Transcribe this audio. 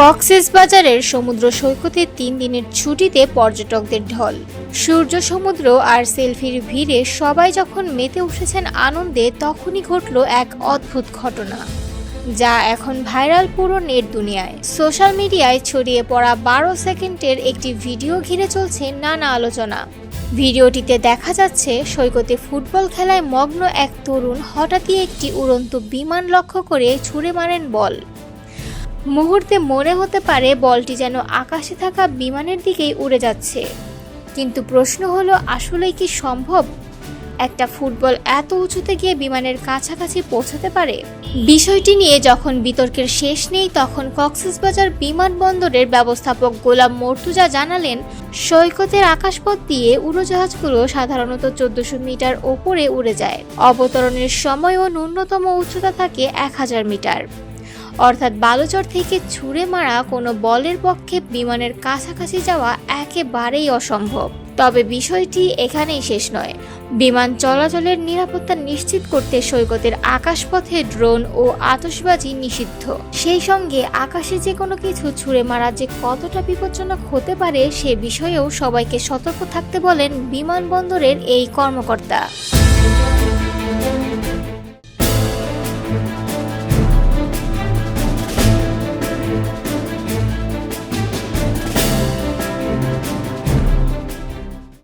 কক্সেস বাজারের সমুদ্র সৈকতে তিন দিনের ছুটিতে পর্যটকদের ঢল। সূর্য, সমুদ্র আর সেলফির ভিড়ে সবাই যখন মেতে উঠেছেন আনন্দে, তখনই ঘটল এক অদ্ভুত ঘটনা, যা এখন ভাইরাল পুরো নেট দুনিয়ায়। সোশ্যাল মিডিয়ায় ছড়িয়ে পড়া বারো সেকেন্ডের একটি ভিডিও ঘিরে চলছে নানা আলোচনা। ভিডিওটিতে দেখা যাচ্ছে, সৈকতে ফুটবল খেলায় মগ্ন এক তরুণ হঠাৎই একটি উড়ন্ত বিমান লক্ষ্য করে ছুড়ে মারেন বল। মুহূর্তে মনে হতে পারে বলটি যেন আকাশে থাকা বিমানের দিকেই উড়ে যাচ্ছে। কিন্তু প্রশ্ন হলো, আসলেই কি সম্ভব? একটা ফুটবল এত উঁচুতে গিয়ে বিমানের কাছাকাছি পৌঁছাতে পারে? বিষয়টি নিয়ে যখন বিতর্কের শেষ নেই, তখন কক্সবাজার বিমানবন্দরের ব্যবস্থাপক গোলাম মর্তুজা জানালেন, সৈকতের আকাশপথ দিয়ে উড়োজাহাজগুলো সাধারণত চোদ্দশো মিটার ওপরে উড়ে যায়। অবতরণের সময়ও ন্যূনতম উচ্চতা থাকে এক হাজার মিটার। অর্থাৎ বালুচর থেকে ছুঁড়ে মারা কোনো বলের পক্ষে বিমানের কাছাকাছি যাওয়া একেবারেই অসম্ভব। তবে বিষয়টি এখানেই শেষ নয়। বিমান চলাচলের নিরাপত্তা নিশ্চিত করতে সৈকতের আকাশপথে ড্রোন ও আতশবাজি নিষিদ্ধ। সেই সঙ্গে আকাশে যে কোনো কিছু ছুঁড়ে মারা যে কতটা বিপজ্জনক হতে পারে সে বিষয়েও সবাইকে সতর্ক থাকতে বলেন বিমানবন্দরের এই কর্মকর্তা।